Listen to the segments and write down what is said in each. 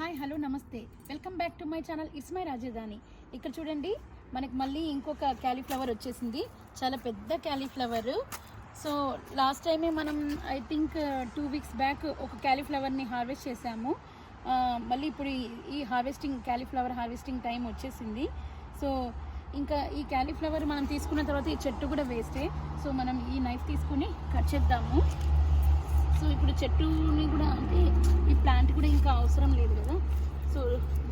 Hi hello నమస్తే. Welcome back to my channel. It's my రాజధాని. ఇక్కడ చూడండి మనకి మళ్ళీ ఇంకొక క్యాలీఫ్లవర్ వచ్చేసింది. చాలా పెద్ద క్యాలీఫ్లవర్. సో లాస్ట్ టైమే మనం I think two weeks back ఒక క్యాలీఫ్లవర్ని హార్వెస్ట్ చేసాము మళ్ళీ ఇప్పుడు ఈ- ఈ హార్వెస్టింగ్ క్యాలీఫ్లవర్ హార్వెస్టింగ్ టైం వచ్చేసింది. సో ఇంకా ఈ క్యాలీఫ్లవర్ మనం తీసుకున్న తర్వాత ఈ చెట్టు కూడా వేస్టే సో మనం ఈ నైఫ్ తీసుకుని కట్ చేద్దాము. సో ఇప్పుడు చెట్టుని కూడా అంటే ఈ ప్లాంట్ కూడా ఇంకా అవసరం లేదు కదా. సో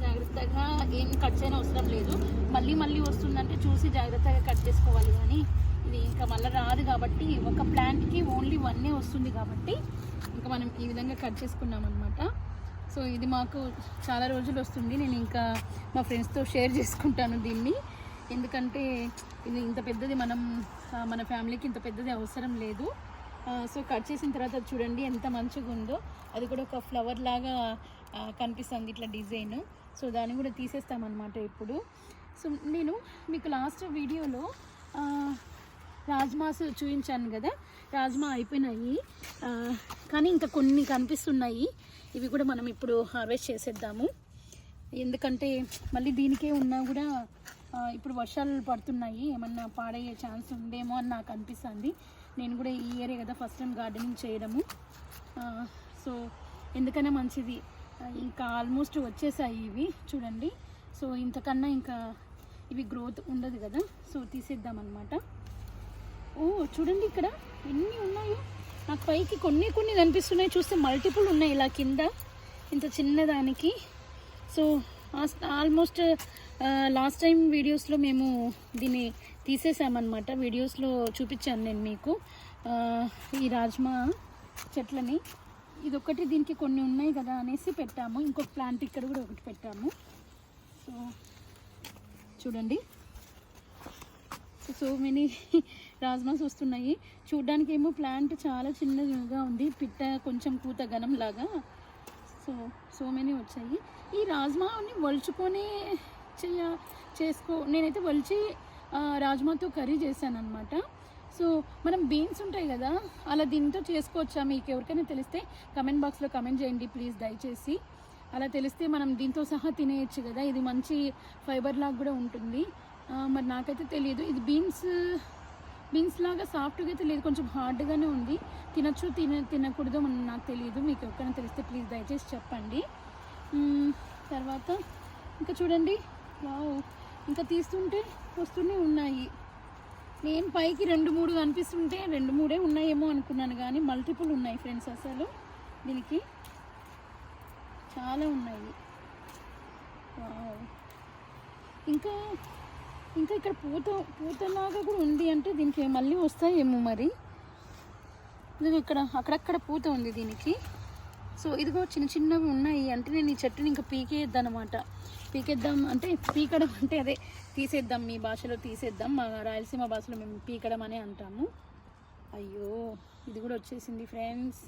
జాగ్రత్తగా ఏం కట్ చేయని అవసరం లేదు. మళ్ళీ మళ్ళీ వస్తుందంటే చూసి జాగ్రత్తగా కట్ చేసుకోవాలి కానీ ఇది ఇంకా మళ్ళీ రాదు కాబట్టి ఒక ప్లాంట్కి ఓన్లీ వన్నే వస్తుంది కాబట్టి ఇంకా మనం ఈ విధంగా కట్ చేసుకున్నాం అనమాట సో ఇది మాకు చాలా రోజులు వస్తుంది. నేను ఇంకా మా ఫ్రెండ్స్తో షేర్ చేసుకుంటాను దీన్ని. ఎందుకంటే ఇది ఇంత పెద్దది మనం మన ఫ్యామిలీకి ఇంత పెద్దది అవసరం లేదు. సో కట్ చేసిన తర్వాత చూడండి ఎంత మంచిగా ఉందో. అది కూడా ఒక ఫ్లవర్ లాగా కనిపిస్తుంది ఇట్లా డిజైన్. సో దాన్ని కూడా తీసేస్తామన్నమాట ఇప్పుడు. సో నేను మీకు లాస్ట్ వీడియోలో రాజ్మాస్ చూపించాను కదా. రాజ్మా అయిపోయినాయి. కానీ ఇంకా కొన్ని కనిపిస్తున్నాయి. ఇవి కూడా మనం ఇప్పుడు హార్వెస్ట్ చేసేద్దాము. ఎందుకంటే మళ్ళీ దీనికే ఉన్నా కూడా ఇప్పుడు వర్షాలు పడుతున్నాయి. ఏమన్నా పాడయ్యే ఛాన్స్ ఉందేమో అని నాకు అనిపిస్తుంది. నేను కూడా ఈ ఇయరే కదా ఫస్ట్ టైం గార్డెనింగ్ చేయడము. సో ఎందుకైనా మంచిది. ఇంకా ఆల్మోస్ట్ వచ్చేసాయి ఇవి చూడండి. సో ఇంతకన్నా ఇంకా ఇవి గ్రోత్ ఉండదు కదా. సో తీసేద్దాం అనమాట ఓ చూడండి ఇక్కడ. ఎన్ని ఉన్నాయో. నాకు పైకి కొన్ని కొన్ని కనిపిస్తున్నాయి. చూస్తే మల్టిపుల్ ఉన్నాయి ఇలా కింద. ఇంత చిన్నదానికి. సో ఆల్మోస్ట్ లాస్ట్ టైం వీడియోస్లో మేము దీన్ని తీసేసామన్నమాట. వీడియోస్లో చూపించాను నేను మీకు. ఈ రాజ్మా చెట్లని. ఇదొకటి దీనికి కొన్ని ఉన్నాయి కదా అనేసి పెట్టాము. ఇంకొక ప్లాంట్ ఇక్కడ కూడా ఒకటి పెట్టాము. సో చూడండి. సో మెనీ రాజ్మాస్ వస్తున్నాయి. చూడ్డానికి ఏమో ప్లాంట్ చాలా చిన్నగా ఉంది. పిట్ట కొంచెం పూత గనం లాగా. సో సో మెనీ వచ్చాయి. ఈ రాజ్మాని వలుచుకొని చేయ చేసుకో నేనైతే వలిచి రాజ్మాతో కర్రీ చేశాను అనమాట సో మనం బీన్స్ ఉంటాయి కదా అలా దీంతో చేసుకోవచ్చా మీకు ఎవరికైనా తెలిస్తే కమెంట్ బాక్స్లో కమెంట్ చేయండి ప్లీజ్ దయచేసి. అలా తెలిస్తే మనం దీంతో సహా తినేయచ్చు కదా ఇది మంచి ఫైబర్ లాగా కూడా ఉంటుంది. మరి నాకైతే తెలియదు. ఇది బీన్స్ బీన్స్ లాగా సాఫ్ట్గా అయితే లేదు కొంచెం హార్డ్గానే ఉంది. తినచ్చు తిన తినకూడదు నాకు తెలియదు. మీకు ఎవరికైనా తెలిస్తే ప్లీజ్ దయచేసి చెప్పండి. తర్వాత ఇంకా చూడండి. వావ్ ఇంకా తీస్తుంటే వస్తూనే ఉన్నాయి. నేను పైకి రెండు మూడు కనిపిస్తుంటే రెండు మూడే ఉన్నాయేమో అనుకున్నాను కానీ మల్టిపుల్ ఉన్నాయి ఫ్రెండ్స్ అసలు. దీనికి చాలా ఉన్నాయి. ఇంకా ఇంకా ఇక్కడ పూత పూతలాగా కూడా ఉంది అంటే దీనికి మళ్ళీ వస్తాయేమో మరి. ఇదిగో ఇక్కడ అక్కడక్కడ పూత ఉంది దీనికి. సో ఇదిగో చిన్న చిన్నవి ఉన్నాయి అంటే నేను ఈ చెట్టుని ఇంకా పీకేద్దాం అనమాట పీకేద్దాం అంటే పీకడం అంటే అదే తీసేద్దాం మీ భాషలో తీసేద్దాం మా రాయలసీమ భాషలో మేము పీకడం అనే అంటాము. అయ్యో ఇది కూడా వచ్చేసింది ఫ్రెండ్స్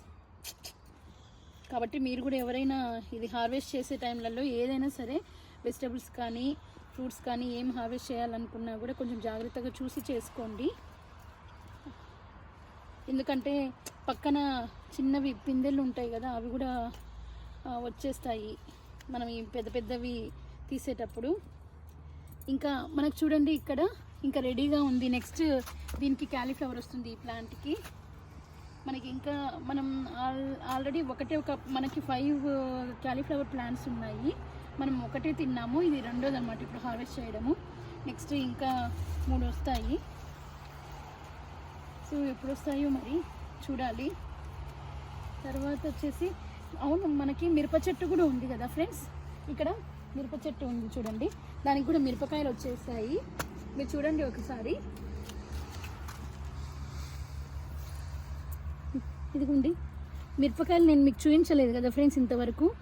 కాబట్టి మీరు కూడా ఎవరైనా ఇది హార్వెస్ట్ చేసే టైంలలో ఏదైనా సరే వెజిటబుల్స్ కానీ ఫ్రూట్స్ కానీ ఏం హార్వెస్ట్ చేయాలనుకున్నా కూడా కొంచెం జాగ్రత్తగా చూసి చేసుకోండి. ఎందుకంటే పక్కన చిన్నవి పిందెలు ఉంటాయి కదా అవి కూడా వచ్చేస్తాయి. మనం ఈ పెద్ద పెద్దవి తీసేటప్పుడు. ఇంకా మనకు చూడండి ఇక్కడ ఇంకా రెడీగా ఉంది. నెక్స్ట్ దీనికి క్యాలీఫ్లవర్ వస్తుంది ఈ ప్లాంట్కి మనకి ఇంకా మనం ఆల్ ఆల్రెడీ ఒకటే ఒక మనకి ఫైవ్ క్యాలీఫ్లవర్ ప్లాంట్స్ ఉన్నాయి. మనం ఒకటే తిన్నాము. ఇది రెండోది అనమాట ఇప్పుడు హార్వెస్ట్ చేయడము. నెక్స్ట్ ఇంకా మూడు వస్తాయి. సో ఎప్పుడు వస్తాయో మరి చూడాలి. తర్వాత వచ్చేసి అవును మనకి మిరప చెట్టు కూడా ఉంది కదా ఫ్రెండ్స్ ఇక్కడ మిరప చెట్టు ఉంది చూడండి. దానికి కూడా మిరపకాయలు వచ్చేసాయి. మీరు చూడండి ఒకసారి. ఇదిగోండి. మిరపకాయలు నేను మీకు చూపించలేదు కదా ఫ్రెండ్స్ ఇంతవరకు.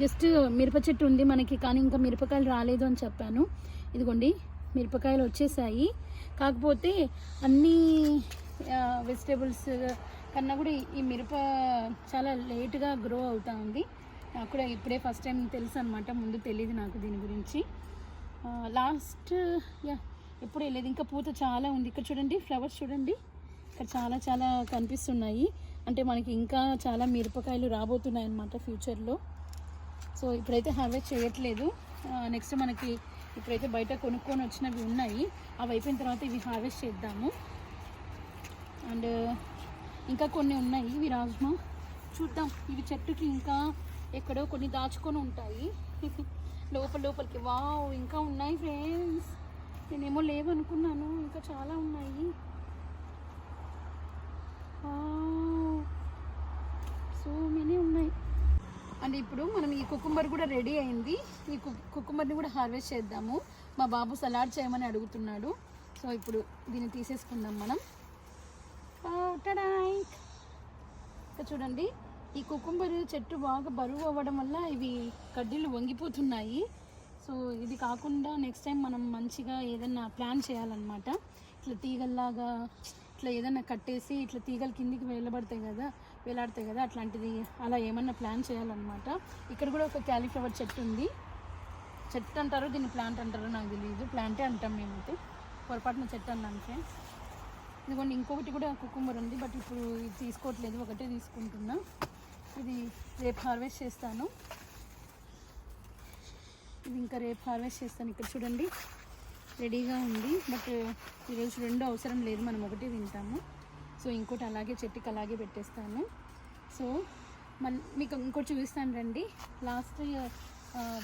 జస్ట్ మిరప చెట్టు ఉంది మనకి కానీ ఇంకా మిరపకాయలు రాలేదు అని చెప్పాను. ఇదిగోండి. మిరపకాయలు వచ్చేసాయి. కాకపోతే అన్ని వెజిటేబుల్స్ కన్నా కూడా ఈ- మిరప చాలా లేటుగా గ్రో అవుతూ ఉంది. నాకు కూడా ఇప్పుడే ఫస్ట్ టైం తెలుసు అనమాట ముందు తెలియదు నాకు దీని గురించి. లాస్ట్ యా ఎప్పుడు వెళ్ళేది ఇంకా పూత చాలా ఉంది. ఇక్కడ చూడండి ఫ్లవర్స్ చూడండి. ఇక్కడ చాలా చాలా కనిపిస్తున్నాయి. అంటే మనకి ఇంకా చాలా మిరపకాయలు రాబోతున్నాయి అన్నమాట ఫ్యూచర్లో సో ఇప్పుడైతే హార్వెస్ట్ చేయట్లేదు. నెక్స్ట్ మనకి ఇప్పుడైతే బయట కొనుక్కొని వచ్చినవి ఉన్నాయి. అవి అయిపోయిన తర్వాత ఇవి హార్వెస్ట్ చేద్దాము. అండ్ ఇంకా కొన్ని ఉన్నాయి. ఇవి రాజ్మా. చూద్దాం. ఇవి చెట్టుకి ఇంకా ఎక్కడో కొన్ని దాచుకొని ఉంటాయి. లోపల లోపలికి. వావ్ ఇంకా ఉన్నాయి ఫ్రెండ్స్. నేనేమో లేవనుకున్నాను ఇంకా చాలా ఉన్నాయి. సో మెనీ ఉన్నాయి. అండ్ ఇప్పుడు మనం ఈ కుకుంబర్ కూడా రెడీ అయింది. ఈ కుకుంబర్ని కూడా హార్వెస్ట్ చేద్దాము. మా బాబు సలాడ్ చేయమని అడుగుతున్నాడు. సో ఇప్పుడు దీన్ని తీసేసుకుందాం మనం. ఆ, ఇక్కడ చూడండి. ఈ కుకుంబర్ చెట్టు బాగా బరువు అవ్వడం వల్ల ఇవి కడ్డీలు వంగిపోతున్నాయి. సో ఇది కాకుండా నెక్స్ట్ టైం మనం మంచిగా ఏదన్నా ప్లాన్ చేయాలన్నమాట. ఇట్లా తీగల్లాగా ఇట్లా ఏదన్నా కట్టేసి ఇట్లా తీగలు కిందికి వేలబడతాయి కదా వేలాడతాయి కదా అట్లాంటిది అలా ఏమన్నా ప్లాన్ చేయాలన్నమాట. ఇక్కడ కూడా ఒక క్యాలీఫ్లవర్ చెట్టు ఉంది. చెట్టు అంటారో దీన్ని ప్లాంట్ అంటారో నాకు తెలియదు ప్లాంటే అంటాం మేమైతే. పొరపాటున చెట్టు అన్నాను ఫ్రెండ్స్ ఇదిగోండి ఇంకొకటి కూడా కుకుంబర్ ఉంది బట్ ఇప్పుడు ఇది తీసుకోవట్లేదు. ఒకటే తీసుకుంటున్నా. ఇది రేపు హార్వెస్ట్ చేస్తాను. ఇది ఇంకా రేపు హార్వెస్ట్ చేస్తాను ఇక్కడ చూడండి. రెడీగా ఉంది. బట్ ఈరోజు రెండు అవసరం లేదు మనం ఒకటే తింటాము. సో ఇంకోటి అలాగే చెట్టుకి అలాగే పెట్టేస్తాను. సో మళ్ళీ మీకు ఇంకోటి చూపిస్తాను రండి. లాస్ట్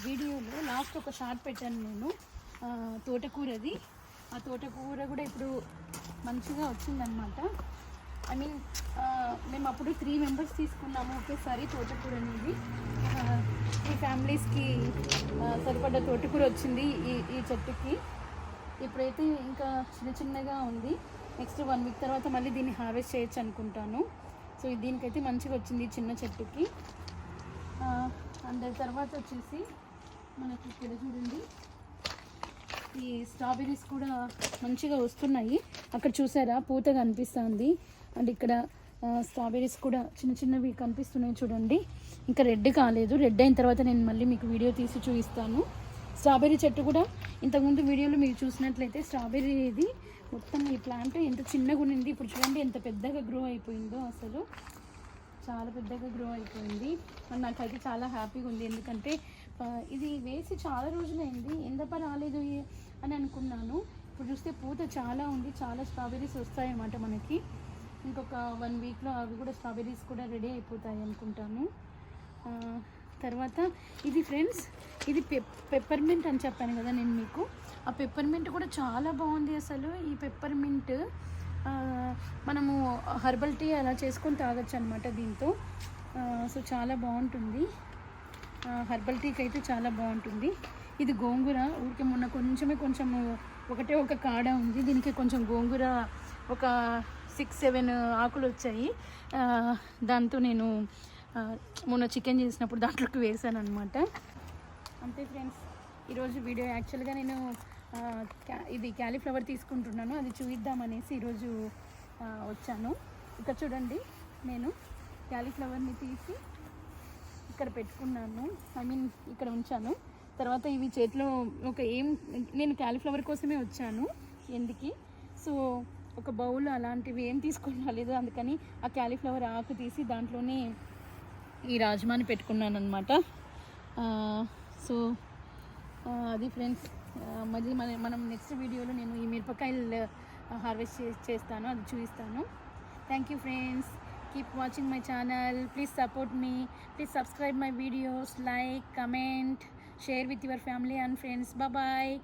వీడియోలో లాస్ట్ ఒక షార్ట్ పెట్టాను నేను. తోటకూరది. ఆ తోటకూర కూడా ఇప్పుడు మంచిగా వచ్చిందనమాట ఐ మీన్ uh, మేము అప్పుడు త్రీ మెంబర్స్ తీసుకున్నాము ఒకేసారి తోటకూర అనేది. ఈ ఫ్యామిలీస్కి సరిపడ్డ తోటకూర వచ్చింది ఈ ఈ చెట్టుకి. ఇప్పుడైతే ఇంకా చిన్న చిన్నగా ఉంది. నెక్స్ట్ వన్ వీక్ తర్వాత మళ్ళీ దీన్ని హార్వెస్ట్ చేయొచ్చు అనుకుంటాను. సో దీనికైతే మంచిగా వచ్చింది చిన్న చెట్టుకి. అండ్ తర్వాత వచ్చేసి మనకి ఇక్కడ చూడండి. ఈ స్ట్రాబెర్రీస్ కూడా మంచిగా వస్తున్నాయి. అక్కడ చూసారా? పూత కనిపిస్తుంది అండ్ ఇక్కడ స్ట్రాబెరీస్ కూడా చిన్న చిన్నవి కనిపిస్తున్నాయి చూడండి. ఇంకా రెడ్ కాలేదు. రెడ్ అయిన తర్వాత నేను మళ్ళీ మీకు వీడియో తీసి చూపిస్తాను. స్ట్రాబెర్రీ చెట్టు కూడా ఇంతకుముందు వీడియోలో మీరు చూసినట్లయితే స్ట్రాబెర్రీ ఇది మొత్తం ఈ ప్లాంట్ ఎంత చిన్నగా ఉండింది ఇప్పుడు చూడండి ఎంత పెద్దగా గ్రో అయిపోయిందో అసలు. చాలా పెద్దగా గ్రో అయిపోయింది. మరి నాకైతే చాలా హ్యాపీగా ఉంది. ఎందుకంటే ఇది వేసి చాలా రోజులైంది. ఎందుకు రాలేదు అని అనుకున్నాను. ఇప్పుడు చూస్తే పూత చాలా ఉంది. చాలా స్ట్రాబెర్రీస్ వస్తాయన్నమాట మనకి. ఇంకొక వన్ వీక్లో అవి కూడా స్ట్రాబెర్రీస్ కూడా రెడీ అయిపోతాయి అనుకుంటాను. తర్వాత ఇది ఫ్రెండ్స్ ఇది పెప్ అని చెప్పాను కదా నేను మీకు. ఆ పెప్పర్మింట్ కూడా చాలా బాగుంది అసలు. ఈ పెప్పర్మింట్ మనము హర్బల్ టీ అలా చేసుకొని తాగొచ్చు అనమాట దీంతో. సో చాలా బాగుంటుంది. హర్బల్ టీకి అయితే చాలా బాగుంటుంది. ఇది గోంగూర ఊరికే మొన్న కొంచెమే కొంచెము ఒకటే ఒక కాడ ఉంది. దీనికి కొంచెం గోంగూర ఒక సిక్స్ సెవెన్ ఆకులు వచ్చాయి. దాంతో నేను మొన్న చికెన్ చేసినప్పుడు దాంట్లోకి వేసాను అనమాట అంతే ఫ్రెండ్స్ ఈరోజు వీడియో యాక్చువల్గా నేను ఇది క్యాలీఫ్లవర్ తీసుకుంటున్నాను. అది చూద్దామనేసి ఈరోజు వచ్చాను. ఇక్కడ చూడండి నేను క్యాలీఫ్లవర్ని తీసి ఇక్కడ పెట్టుకున్నాను. ఐ మీన్ ఇక్కడ ఉంచాను. తర్వాత ఇవి చేతిలో ఒక ఏం నేను క్యాలీఫ్లవర్ కోసమే వచ్చాను. ఎందుకి? సో ఒక బౌల్ అలాంటివి ఏం తీసుకొని రాలేదు అందుకని ఆ క్యాలీఫ్లవర్ ఆకు తీసి దాంట్లోనే ఈ రాజ్మాని పెట్టుకున్నాను అనమాట సో అది ఫ్రెండ్స్ మళ్ళీ మన మనం నెక్స్ట్ వీడియోలో నేను ఈ మిరపకాయలు హార్వెస్ట్ చేస్తాను అది చూపిస్తాను. Thank you friends keep watching my channel please support me please subscribe my videos like comment share with your family and friends bye